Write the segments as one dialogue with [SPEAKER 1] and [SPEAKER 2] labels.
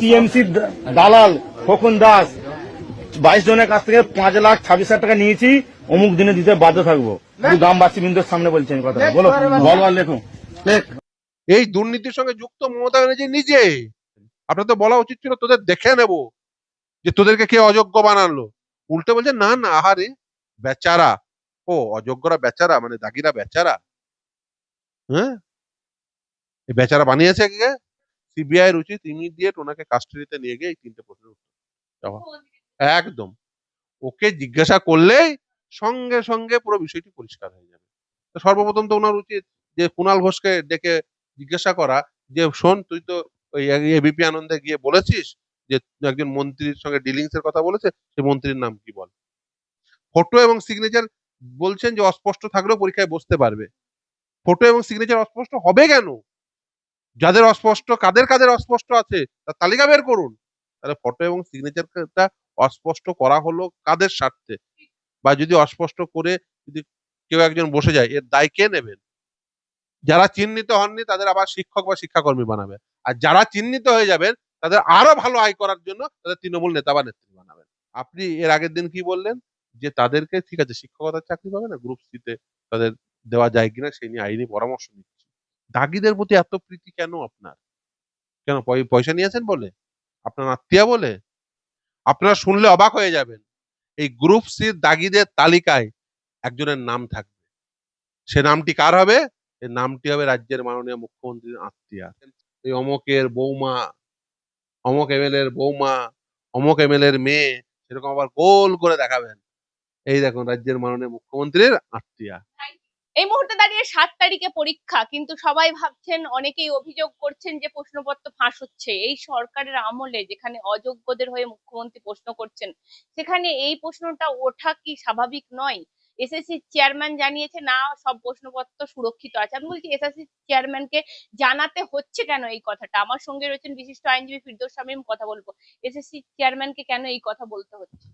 [SPEAKER 1] TMC দালাল খোকন দাস, বাইশ জনের কাছ থেকে পাঁচ লাখ ছাব্বিশ হাজার টাকা নিয়েছি, অমুক দিনে দিতে বাধ্য থাকব। গ্রামবাসী বিন্দুর সামনে বলছেন কথা বলো বলো আর লেখো।
[SPEAKER 2] এই দুর্নীতির সঙ্গে যুক্ত মমতা ব্যানার্জি নিজে, আপনার তো বলা উচিত ছিল তোদের দেখে নেব, যে তোদেরকে কে অযোগ্য বানালো। উল্টে বলছে, না না, আহারে, বেচারা, ও, অযোগ্যরা বেচারা মানে দাগিরা বেচারা হ্যাঁ? বেচারা বানিয়েছে কে সিবিআই এর উচিত ইমিডিয়েট ওনাকে কাস্টডিতে নিয়ে গিয়ে এই তিনটে প্রশ্নের উত্তর দেওয়া। একদম। ওকে জিজ্ঞাসা করলেই সঙ্গে সঙ্গে পুরো বিষয়টি পরিষ্কার হয়ে যাবে। তো সর্বপ্রথম তো ওনার উচিত যে কুণাল ঘোষকে ডেকে জিজ্ঞাসা করা যে শোন তুই তো ওই এবিপি আনন্দে গিয়ে বলেছিস যে একজন মন্ত্রীর সঙ্গে ডিলিংস এর কথা বলেছে সেই মন্ত্রীর নাম কি বল? ফটো এবং সিগনেচার বলছেন যে অস্পষ্ট থাকলেও পরীক্ষায় বসতে পারবে। ফটো এবং সিগনেচার অস্পষ্ট হবে কেন? যাদের অস্পষ্ট, কাদের কাদের অস্পষ্ট আছে, তার তালিকা বের করুন। তাহলে ফটো এবং সিগনেচারটা অস্পষ্ট করা হলো কাদের স্বার্থে? বা যদি অস্পষ্ট করে যদি কেউ একজন বসে যায়, এর দায় কে নেবেন? যারা চিহ্নিত হননি, তাদের আবার শিক্ষক বা শিক্ষাকর্মী বানাবে। আর যারা চিহ্নিত হয়ে যাবেন, তাদের আরও ভালো আয় করার জন্য তাদের তৃণমূল নেতা বা নেত্রী বানাবেন। আপনি এর আগের দিন কি বললেন? যে তাদেরকে ঠিক আছে, শিক্ষকতার চাকরি পাবে না গ্রুপ সিতে তাদের দেওয়া যায় কিনা, সেই নিয়ে আইনি পরামর্শ নিচ্ছি। দাগিদের প্রতি এত প্রীতি কেন আপনার? কেন পয়- পয়সা নিয়েছেন বলে? আপনার আত্মীয় বলে? আপনারা শুনলে অবাক হয়ে যাবেন। এই গ্রুপ সির দাগিদের তালিকায় একজনের নাম থাকবে। সে নামটি কার হবে? এই নামটি হবে রাজ্যের মাননীয় মুখ্যমন্ত্রীর আত্মীয়া। এই অমকের বৌমা, অমক এমএল এর বৌমা, অমক এমএল এর মেয়ে, সেরকম আবার গোল করে দেখাবেন। এই দেখুন, রাজ্যের মাননীয় মুখ্যমন্ত্রীর আত্মীয়া।
[SPEAKER 3] এই মুহূর্তে দাঁড়িয়ে সাত তারিখে পরীক্ষা, কিন্তু সবাই ভাবছেন, অনেকেই অভিযোগ করছেন যে প্রশ্নপত্র ফাঁস হচ্ছে। এই সরকারের আমলে যেখানে অযোগ্যদের হয়ে মুখ্যমন্ত্রী প্রশ্ন করছেন, সেখানে এই প্রশ্নটা ওঠা কি স্বাভাবিক নয়? এসএসসি চেয়ারম্যান জানিয়েছে, না, সব প্রশ্নপত্র সুরক্ষিত আছে। আমি বলছি এসএসসি চেয়ারম্যানকে জানাতে হচ্ছে কেন এই কথাটা? আমার সঙ্গে রয়েছেন বিশিষ্ট আইনজীবী ফিরদৌস শামীম, কথা বলব। এসএসসি চেয়ারম্যানকে কেন এই কথা বলতে হচ্ছে?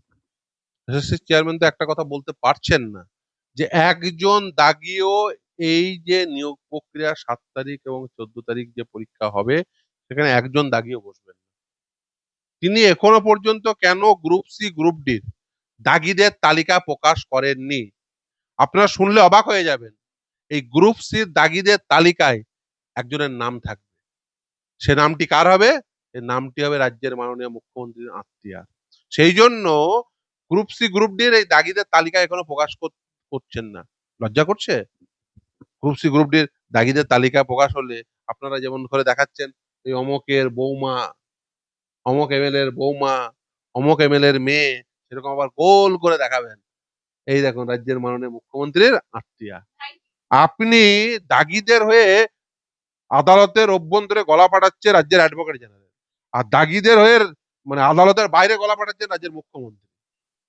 [SPEAKER 2] এসএসসি চেয়ারম্যান তো একটা কথা বলতে পারছেন না। যে একজন দাগিও এই যে নিয়োগ প্রক্রিয়া সাত তারিখ এবং চোদ্দ তারিখ যে পরীক্ষা হবে, সেখানে একজন দাগিও বসবেন তিনি এখনও পর্যন্ত কেন গ্রুপ সি, গ্রুপ ডির দাগিদের তালিকা প্রকাশ করেননি? আপনারা শুনলে অবাক হয়ে যাবেন, এই গ্রুপ সির দাগিদের তালিকায় একজনের নাম থাকবে। সে নামটি কার হবে? এই নামটি হবে রাজ্যের মাননীয় মুখ্যমন্ত্রীর আত্মীয়া সেই জন্য গ্রুপ সি, গ্রুপ ডির এই দাগিদের তালিকা এখনও প্রকাশ কর- করছেন না। লজ্জা করছে? গ্রুপ সি গ্রুপ ডির দাগিদের তালিকা প্রকাশ হলে আপনারা যেমন করে দেখাচ্ছেন, এই অমকের বৌমা, অমক এমএল এর বৌমা, অমক এমএল এর মেয়ে, সেরকম আবার গোল করে দেখাবেন। এই দেখুন, রাজ্যের মাননীয় মুখ্যমন্ত্রীর আত্মীয়া। আপনি দাগিদের হয়ে আদালতের অভ্যন্তরে গলা পাঠাচ্ছে রাজ্যের অ্যাডভোকেট জেনারেল আর দাগিদের হয়ে মানে আদালতের বাইরে গলা পাঠাচ্ছেন রাজ্যের মুখ্যমন্ত্রী।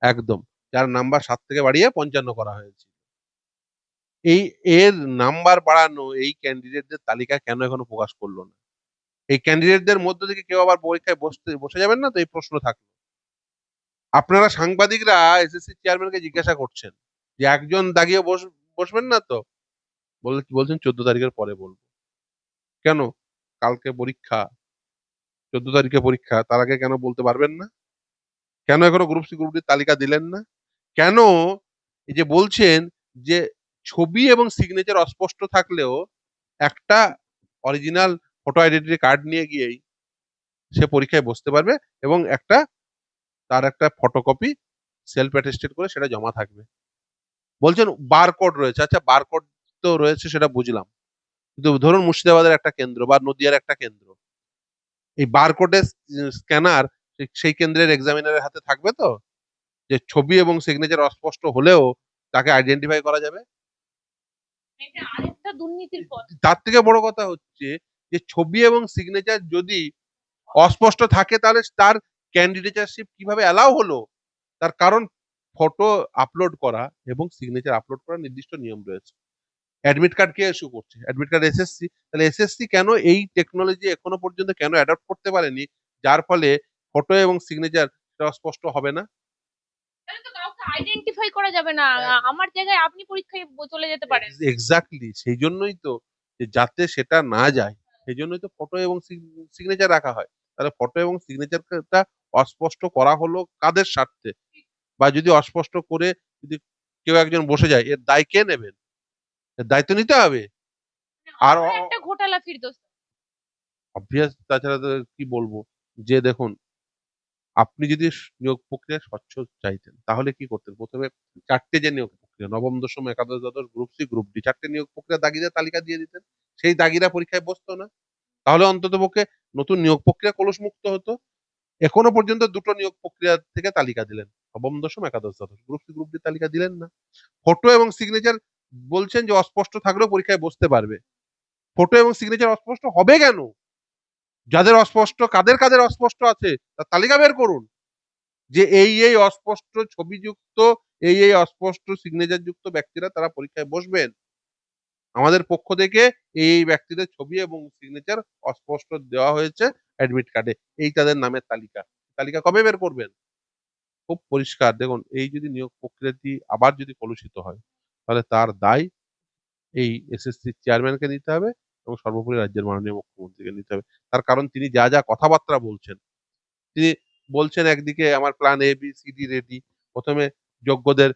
[SPEAKER 2] একদম। যার নাম্বার সাত থেকে বাড়িয়ে পঞ্চান্ন করা হয়েছে। এই, এর নাম্বার বাড়ানো এই ক্যান্ডিডেটদের তালিকা কেন এখনও প্রকাশ করল না? এই ক্যান্ডিডেটদের মধ্য থেকে কেউ আবার পরীক্ষায় বসতে, বসে যাবেন না? তো এই প্রশ্ন থাকল। আপনারা সাংবাদিকরা এসএসসি চেয়ারম্যানকে জিজ্ঞাসা করছেন যে একজন দাগিয়ে বস, বসবেন না তো? বলে, বলছেন চোদ্দ তারিখের পরে বলব। কেন? কালকে পরীক্ষা। চোদ্দ তারিখে পরীক্ষা, তার আগে কেন বলতে পারবেন না? কেন এখনও গ্রুপ সি গ্রুপ তালিকা দিলেন না? কেন এই যে বলছেন যে ছবি এবং সিগনেচার অস্পষ্ট থাকলেও একটা অরিজিনাল ফটো আইডেন্টিটি কার্ড নিয়ে গিয়েই সে পরীক্ষায় বসতে পারবে এবং একটা, তার একটা ফটোকপি সেলফ অ্যাটেস্টেড করে সেটা জমা থাকবে। বলছেন বারকোড রয়েছে। আচ্ছা বারকোড তো রয়েছে সেটা বুঝলাম। কিন্তু ধরুন মুর্শিদাবাদের একটা কেন্দ্র বা নদিয়ার একটা কেন্দ্র। এই বারকোডের স্ক্যানার সেই কেন্দ্রের এক্সামিনারের হাতে থাকবে তো? যে ছবি এবং সিগনেচার অস্পষ্ট হলেও তাকে আইডেন্টিফাই করা যাবে। তার থেকে বড় কথা হচ্ছে যে ছবি এবং সিগনেচার যদি অস্পষ্ট থাকে তাহলে তার ক্যান্ডিডেটারশিপ কীভাবে অ্যালাউ হলো? তার কারণ ফটো আপলোড করা এবং সিগনেচার আপলোড করার নির্দিষ্ট নিয়ম রয়েছে। অ্যাডমিট কার্ড কে ইস্যু করছে। অ্যাডমিট কার্ড এসএসসি তাহলে এসএসসি কেন এই টেকনোলজি এখনও পর্যন্ত কেন অ্যাডপ্ট করতে পারেনি? যার ফলে ফটো এবং সিগনেচার স্পষ্ট হবে না।
[SPEAKER 3] আইডেন্টিফাই করা যাবে না। আমার জায়গায় আপনি পরীক্ষায় চলে যেতে পারেন।
[SPEAKER 2] এক্স্যাক্টলি সেই জন্যই তো যে যাতে সেটা না যায় সেই জন্যই তো ফটো এবং সিগনেচার রাখা হয়। তাহলে ফটো এবং সিগনেচারটা অস্পষ্ট করা হলো কাদের স্বার্থে? বা যদি অস্পষ্ট করে যদি কেউ একজন বসে যায় এর দায় কে নেবেন? এর দায়িত্ব নিতে হবে। আর
[SPEAKER 3] একটা ঘোটালা ফিরদোস।
[SPEAKER 2] অবভিয়াস তাছাড়া তো কি বলব? যে দেখুন আপনি যদি নিয়োগ প্রক্রিয়া স্বচ্ছ চাইতেন, তাহলে কি করতেন? প্রথমে চারটে যে নিয়োগ প্রক্রিয়া, নবম, দশম, একাদশ, দ্বাদশ, গ্রুপ সি, গ্রুপ ডি, চারটে নিয়োগ প্রক্রিয়া দাগিদের তালিকা দিয়ে দিতেন। সেই দাগিরা পরীক্ষায় বসতো না। তাহলে অন্তত পক্ষে নতুন নিয়োগ প্রক্রিয়া কলস মুক্ত হতো। এখনও পর্যন্ত দুটো নিয়োগ প্রক্রিয়া থেকে তালিকা দিলেন। নবম, দশম, একাদশ, দ্বাদশ, গ্রুপ সি, গ্রুপ ডি তালিকা দিলেন না। ফটো এবং সিগনেচার বলছেন যে অস্পষ্ট থাকলেও পরীক্ষায় বসতে পারবে। ফটো এবং সিগনেচার অস্পষ্ট হবে কেন? যাদের অস্পষ্ট, কাদের কাদের অস্পষ্ট আছে, তার তালিকা বের করুন। যে এই এই অস্পষ্ট ছবিযুক্ত, এই এই অস্পষ্ট সিগনেচার যুক্ত ব্যক্তিরা তারা পরীক্ষায় বসবেন। আমাদের পক্ষ থেকে এই এই ব্যক্তিদের ছবি এবং সিগনেচার অস্পষ্ট দেওয়া হয়েছে অ্যাডমিট কার্ডে এই তাদের নামের তালিকা। তালিকা কবে বের করবেন? খুব পরিষ্কার। দেখুন, এই যদি নিয়োগ প্রক্রিয়াটি আবার যদি কলুষিত হয়, তাহলে তার দায় এই এসএসসি চেয়ারম্যানকে নিতে হবে। এবং সর্বোপরি রাজ্যের মাননীয় মুখ্যমন্ত্রীকে নিতে হবে। তার কারণ তিনি যা যা কথাবার্তা বলছেন, তিনি বলছেন একদিকে আমার plan A B C D ready প্রথমে যোগ্যদের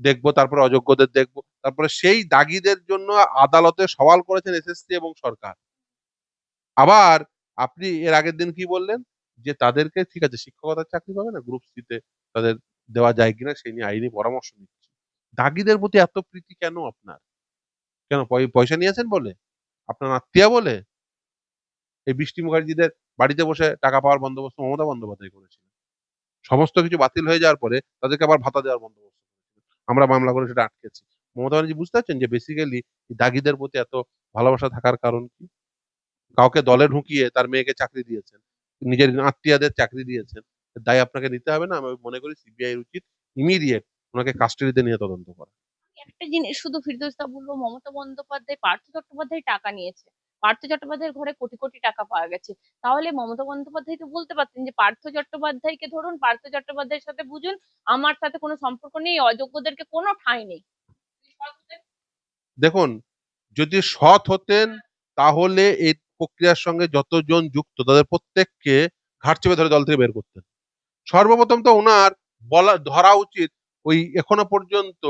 [SPEAKER 2] দেখব, তারপরে অযোগ্যদের দেখব, তারপরে সেই দাগিদের জন্য আদালতে সওয়াল করেছেন এসএসসি এবং সরকার। আবার আপনি এর আগের দিন কি বললেন? যে তাদেরকে, ঠিক আছে, শিক্ষকতার চাকরি পাবে না গ্রুপ সিতে তাদের দেওয়া যায় কিনা সেই নিয়ে আইনি পরামর্শ নিচ্ছি। দাগিদের প্রতি এত প্রীতি কেন আপনার? কেন পয়- পয়সা নিয়েছেন বলে? আপনার আত্মীয় বলে এই বৃষ্টি মুখার্জিদের বাড়িতে বসে টাকা পাওয়ার বন্দোবস্ত মমতা বন্দ্যোপাধ্যায় করেছিলেন। সমস্ত কিছু বাতিল হয়ে যাওয়ার পরে তাদেরকে আবার ভাতা দেওয়ার বন্দোবস্ত। আমরা মামলা করে সেটা আটকেছি। মমতা ব্যানার্জি বুঝতে পারছেন যে বেসিক্যালি দাগিদের প্রতি এত ভালোবাসা থাকার কারণ কি? কাউকে দলে ঢুকিয়ে তার মেয়েকে চাকরি দিয়েছেন, নিজের আত্মীয়দের চাকরি দিয়েছেন দায় আপনাকে নিতে হবে না। আমি মনে করি সিবিআই উচিত ইমিডিয়েট ওনাকে কাস্টাডিতে নিয়ে তদন্ত করা।
[SPEAKER 3] একটা জিনিস শুধু ফিরদৌসদা বলব মমতা বন্দ্যোপাধ্যায়, পার্থ চট্টোপাধ্যায় টাকা নিয়েছে। পার্থ চট্টোপাধ্যায়ের ঘরে কোটি কোটি টাকা পাওয়া গেছে। তাহলে মমতা বন্দ্যোপাধ্যায় তো বলতে পারতেন যে, পার্থ চট্টোপাধ্যায়কে ধরুন, পার্থ চট্টোপাধ্যায়ের সাথে বুঝুন, আমার সাথে কোনো সম্পর্ক নেই, অযোগ্যদেরকে কোনো ঠাঁই নেই।
[SPEAKER 2] দেখুন, যদি সৎ হতেন, তাহলে এই প্রক্রিয়ার সঙ্গে যতজন যুক্ত, তাদের প্রত্যেককে ঘাট চেপে ধরে দল থেকে বের করতেন। সর্বপ্রথম তো ওনার বলা, ধরা উচিত, ওই এখনও পর্যন্ত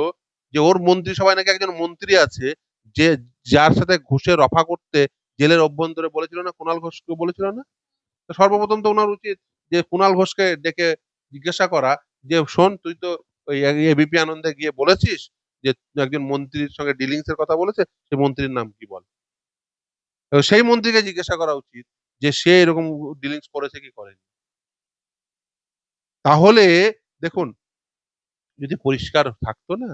[SPEAKER 2] যে ওর মন্ত্রিসভায় নাকি একজন মন্ত্রী আছে, যে যার সাথে ঘুষে রফা করতে জেলের অভ্যন্তরে বলেছিল না কুণাল ঘোষকে বলেছিল না? সর্বপ্রথম তো ওনার উচিত যে কুণাল ঘোষকে ডেকে জিজ্ঞাসা করা যে, শোন, তুই তো ওই এবিপি আনন্দে গিয়ে বলেছিস যে একজন মন্ত্রীর সঙ্গে ডিলিংস এর কথা বলেছে, সে মন্ত্রীর নাম কি বল? সেই মন্ত্রীকে জিজ্ঞাসা করা উচিত যে, সে এরকম ডিলিংস করেছে কি করেনি? তাহলে দেখুন, যদি পরিষ্কার থাকতো না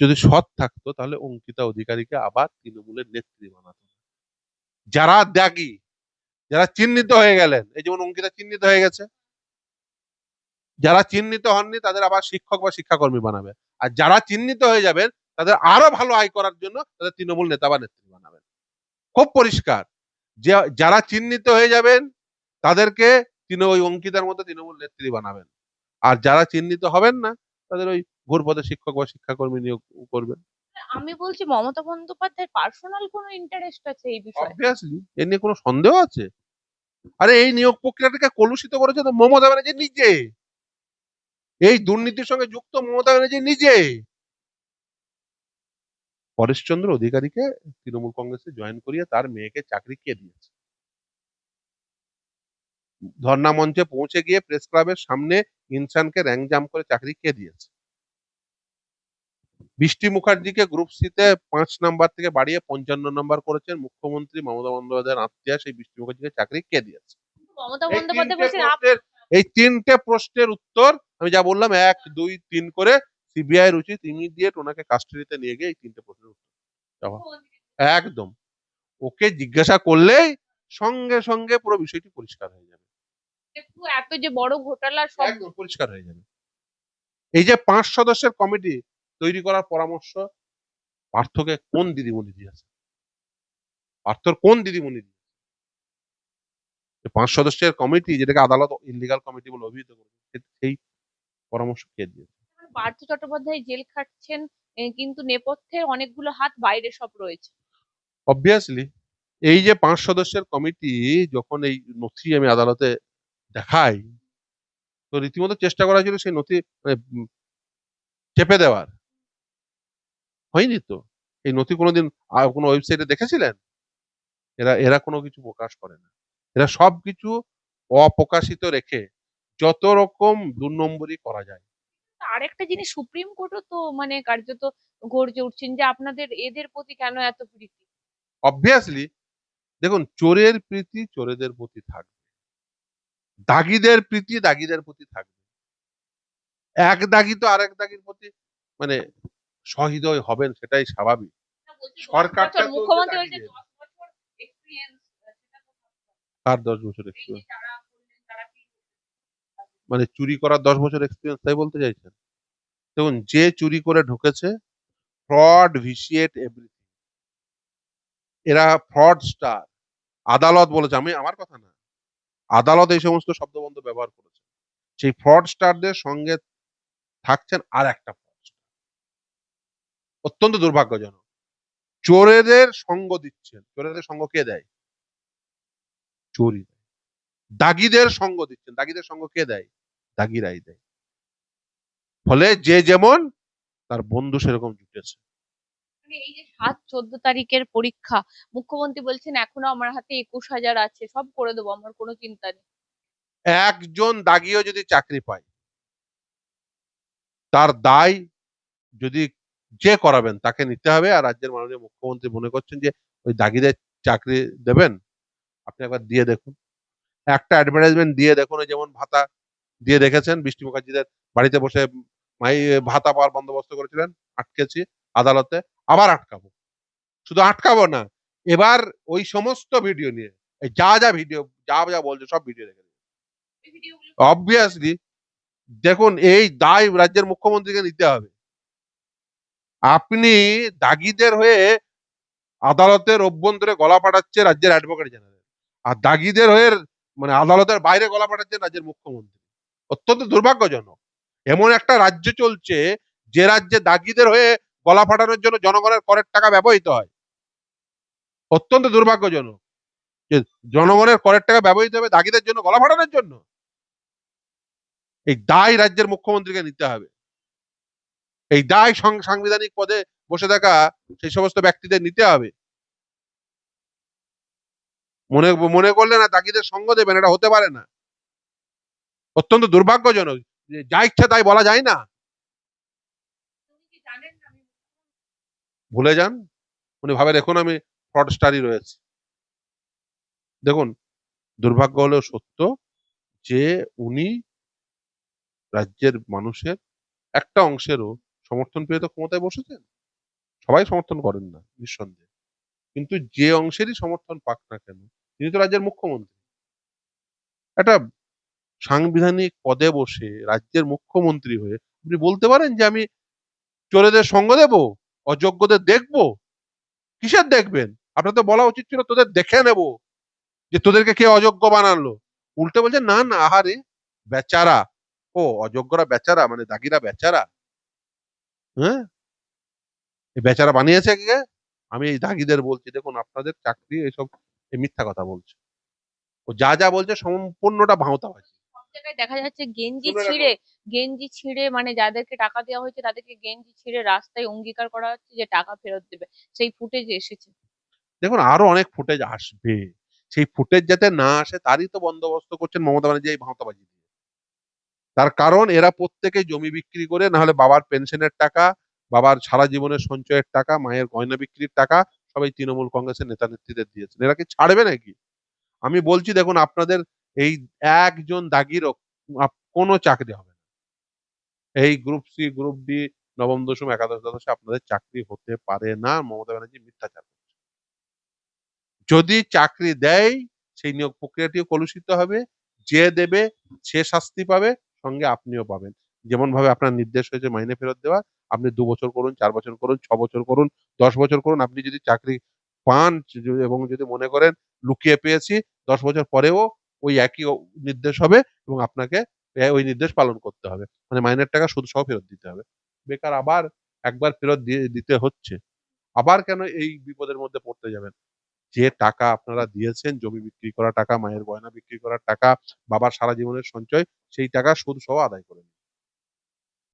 [SPEAKER 2] যদি সৎ থাকতো, তাহলে অঙ্কিতা অধিকারীকে আবার তৃণমূলের নেত্রী বানাতো। যারা দাগি যারা চিহ্নিত হয়ে গেলেন, এই যেমন অঙ্কিতা চিহ্নিত হয়ে গেছে। যারা চিহ্নিত হননি, তাদের আবার শিক্ষক বা শিক্ষাকর্মী বানাবে। আর যারা চিহ্নিত হয়ে যাবেন, তাদের আরও ভালো আয় করার জন্য তাদের তৃণমূল নেতা বা নেত্রী বানাবেন। খুব পরিষ্কার। যারা চিহ্নিত হয়ে যাবেন, তাদেরকে তিনি, ওই অঙ্কিতার মতো তৃণমূল নেত্রী বানাবেন। আর যারা চিহ্নিত হবেন না, তাদের ওই ঘুরপথে শিক্ষক বা শিক্ষাকর্মী নিয়োগ করবেন।
[SPEAKER 3] আমি বলছি মমতা বন্দ্যোপাধ্যায়ের পার্সোনাল কোনো ইন্টারেস্ট আছে এই বিষয়ে?
[SPEAKER 2] অবভিয়াসলি এ নিয়ে কোনো সন্দেহ আছে? আরে এই নিয়োগ প্রক্রিয়াটাকে কলুষিত করেছে তো মমতা ব্যানার্জি নিজে। এই দুর্নীতির সঙ্গে যুক্ত মমতা ব্যানার্জি নিজে। পরেশচন্দ্র অধিকারীকে তৃণমূল কংগ্রেসে জয়েন করিয়ে তার মেয়েকে চাকরি কে দিয়েছে? ধর্ণা মঞ্চে পৌঁছে গিয়ে প্রেস ক্লাবের সামনে ইনসানকে র্যাঙ্ক জাম করে চাকরি কে দিয়েছে? বৃষ্টি মুখার্জিকে গ্রুপ সিতে পাঁচ নাম্বার থেকে বাড়িয়ে পঞ্চান্ন নাম্বার করেছেন মুখ্যমন্ত্রী মমতা বন্দ্যোপাধ্যায়ের আত্মীয় সেই বৃষ্টি মুখার্জিকে চাকরি কে দিয়েছে। এই তিনটে প্রশ্নের- উত্তর আমি যা বললাম এক দুই তিন করে সিবিআই এর উচিত ইমিডিয়েট ওনাকে কাস্টাডিতে নিয়ে গিয়ে এই তিনটে প্রশ্নের উত্তর। একদম। ওকে জিজ্ঞাসা করলেই সঙ্গে সঙ্গে পুরো বিষয়টি পরিষ্কার হয়ে যাবে।
[SPEAKER 3] এত যে বড় ঘোটালা সব
[SPEAKER 2] পরিষ্কার হয়ে যাবে। এই যে পাঁচ সদস্যের কমিটি তৈরি করার পরামর্শ পার্থকে কোন দিদিমণি দিয়েছে পার্থর কোন দিদিমণি দিয়েছে পাঁচ সদস্যের কমিটি যেটাকে আদালত ইলিগাল কমিটি বলে অভিহিত করেছে সেই পরামর্শ কে দিয়েছে?
[SPEAKER 3] পার্থ চট্টোপাধ্যায় জেল খাটছেন কিন্তু নেপথ্যে অনেকগুলো হাত বাইরে সব রয়েছে।
[SPEAKER 2] অবভিয়াসলি এই যে পাঁচ সদস্যের কমিটি যখন এই নথি আমি আদালতে দেখাই তো রীতিমতো চেষ্টা করা হয়েছিল সেই নথি মানে, চেপে দেওয়ার। হয়নি তো? এই নথি কোনোদিন কোনো ওয়েবসাইটে দেখেছিলেন? এরা এরা কোনো কিছু প্রকাশ করে না। এরা সব কিছু অপ্রকাশিত রেখে যত রকম দু নম্বরই করা যায়।
[SPEAKER 3] আরেকটা জিনিস সুপ্রিম কোর্টও তো মানে কার্যত গর্জে উঠছেন যে আপনাদের এদের প্রতি কেন এত প্রীতি?
[SPEAKER 2] অবভিয়াসলি দেখুন চোরের প্রীতি চোরেদের প্রতি থাকবে। দাগিদের প্রীতি দাগিদের প্রতি থাকবে। এক দাগি তো আরেক দাগির প্রতি মানে সহৃদয় হবেন সেটাই স্বাভাবিক। সরকারটা
[SPEAKER 3] মুখ্যমন্ত্রী
[SPEAKER 2] ওদের
[SPEAKER 3] দশ বছর এক্সপিরিয়েন্স
[SPEAKER 2] আর দশ বছর এক্সপিরিয়েন্স মানে চুরি করার দশ বছর এক্সপিরিয়েন্স তাই বলতে চাইছেন? দেখুন যে চুরি করে ঢুকেছে ফ্রড ভিসিয়েট এভরিথিং এরা ফ্রড স্টার আদালত বলেছে আমি আমার কথা না। আদালত এই সমস্ত শব্দবন্ধ ব্যবহার করেছে। সেই ফ্রড স্টারদের সঙ্গে থাকছেন আর একটা। অত্যন্ত দুর্ভাগ্যজনক। চোরেদের সঙ্গ দিচ্ছেন। চোরেদের সঙ্গ কে দেয়? দেয়। দাগিদের সঙ্গ দিচ্ছেন। দাগিদের সঙ্গ কে দেয়? দাগিরাই দেয়। ফলে যে যেমন তার বন্ধু সেরকম জুটেছে।
[SPEAKER 3] মানে এই যে সাত চোদ্দ তারিখের পরীক্ষা মুখ্যমন্ত্রী বলছেন এখনও আমার হাতে একুশ হাজার আছে সব করে দেবো আমার কোনো চিন্তা নেই।
[SPEAKER 2] একজন দাগিও যদি চাকরি পায় তার দায় যদি যে করাবেন তাকে নিতে হবে। আর রাজ্যের মাননীয় মুখ্যমন্ত্রী মনে করছেন যে ওই দাগিদের চাকরি দেবেন আপনি একবার দিয়ে দেখুন। একটা অ্যাডভার্টাইজমেন্ট দিয়ে দেখুন ওই যেমন ভাতা দিয়ে দেখেছেন বৃষ্টি মুখার্জিদের বাড়িতে বসে মাই ভাতা পাওয়ার বন্দোবস্ত করেছিলেন আটকেছি আদালতে আবার আটকাবো। শুধু আটকাবো না এবার ওই সমস্ত ভিডিও নিয়ে যা যা ভিডিও যা যা বলছে সব ভিডিও দেবে অবভিয়াসলি দেখুন এই দায় রাজ্যের মুখ্যমন্ত্রীকে নিতে হবে। আপনি দাগিদের হয়ে আদালতের অভ্যন্তরে গলা ফাটাচ্ছে রাজ্যের অ্যাডভোকেট জেনারেল আর দাগিদের হয়ে মানে আদালতের বাইরে গলা ফাটাচ্ছেন রাজ্যের মুখ্যমন্ত্রী। অত্যন্ত দুর্ভাগ্যজনক। এমন একটা রাজ্য চলছে, যে রাজ্যে দাগিদের হয়ে গলা ফাটানোর জন্য জনগণের করের টাকা ব্যবহৃত হয়। অত্যন্ত দুর্ভাগ্যজনক। যে জনগণের করের টাকা ব্যবহৃত হবে দাগিদের জন্য গলা ফাটানোর জন্য। এই দায় রাজ্যের মুখ্যমন্ত্রীকে নিতে হবে। এই দায় সাংবিধানিক পদে বসে থাকা সেই সমস্ত ব্যক্তিদের নিতে হবে। মনে মনে করলে না দাগিদের সঙ্গ দেবেন, এটা হতে পারে না। অত্যন্ত দুর্ভাগ্যজনক, যে ইচ্ছা তাই বলা যায় না। ভুলে যান? উনি ভাবেন এখন আমি ফ্রড স্টারই রয়েছে। দেখুন, দুর্ভাগ্য হলেও সত্য যে উনি রাজ্যের মানুষের একটা অংশেরও সমর্থন পেয়ে তো ক্ষমতায় বসেছেন? সবাই সমর্থন করেন না, নিঃসন্দেহে। কিন্তু যে অংশেরই সমর্থন পাক না কেন, তিনি তো রাজ্যের মুখ্যমন্ত্রী। একটা সাংবিধানিক পদে বসে রাজ্যের মুখ্যমন্ত্রী হয়ে আপনি বলতে পারেন যে আমি চোরেদের সঙ্গ দেব, অযোগ্যদের দেখব? কিসের দেখবেন? আপনার তো বলা উচিত ছিল তোদের দেখে নেব যে তোদেরকে কে অযোগ্য বানালো। উল্টে বলছে, না না, আহারে, বেচারা। ও, অযোগ্যরা বেচারা মানে দাগিরা বেচারা। হ্যাঁ? এই বেচারা বানিয়েছে কে আমি এই দাগিদের বলছি দেখুন আপনাদের চাকরি এসব এই মিথ্যা কথা বলছে। ও যা যা বলছে সম্পূর্ণটা ভাঁওতাবাজি
[SPEAKER 3] সব জায়গায় দেখা যাচ্ছে গেঞ্জি ছিঁড়ে গেঞ্জি ছিঁড়ে মানে যাদেরকে টাকা দেওয়া হয়েছে তাদেরকে গেঞ্জি ছিঁড়ে রাস্তায় অঙ্গীকার করা হচ্ছে যে টাকা ফেরত দেবে। সেই ফুটেজ এসেছে।
[SPEAKER 2] দেখুন আরও অনেক ফুটেজ আসবে। সেই ফুটেজ যাতে না আসে তারই তো বন্দোবস্ত করছেন মমতা ব্যানার্জি এই ভাঁওতাবাজি তার কারণ এরা প্রত্যেকে জমি বিক্রি করে না হলে বাবার পেনশনের টাকা, বাবার সারা জীবনের সঞ্চয়ের টাকা, মায়ের গয়না বিক্রির টাকা, সবাই তৃণমূল কংগ্রেসের নেতা নেত্রীদের দিয়েছেন। এরা কি ছাড়বে নাকি? আমি বলছি, দেখুন, আপনাদের এই একজন দাগিরও কোনো চাকরি হবে না। এই গ্রুপ সি গ্রুপ ডি নবম, দশম, একাদশ, দ্বাদশে আপনাদের চাকরি হতে পারে না। মমতা ব্যানার্জি মিথ্যাচার করছে। যদি চাকরি দেয়, সেই নিয়োগ প্রক্রিয়াটিও কলুষিত হবে, যে দেবে, সে শাস্তি পাবে। সঙ্গে আপনিও পাবেন। যেমন ভাবে আপনার নির্দেশ হয়েছে মাইনে ফেরত দেওয়া, আপনি দু বছর করুন, চার বছর করুন, ছ বছর করুন, দশ বছর করুন, আপনি যদি চাকরি পান এবং যদি মনে করেন লুকিয়ে পেয়েছি, দশ বছর পরেও ওই একই নির্দেশ হবে এবং আপনাকে ওই নির্দেশ পালন করতে হবে। মানে মাইনের টাকা সুদ সহ ফেরত দিতে হবে। বেকার আবার একবার ফেরত দিয়ে, দিতে হচ্ছে। আবার কেন এই বিপদের মধ্যে পড়তে যাবেন? যে টাকা আপনারা দিয়েছেন, জমি বিক্রি করা টাকা, মায়ের গয়না বিক্রি করার টাকা, বাবার সারা জীবনের সঞ্চয়, সেই টাকা সুদ সহ আদায় করে নিন।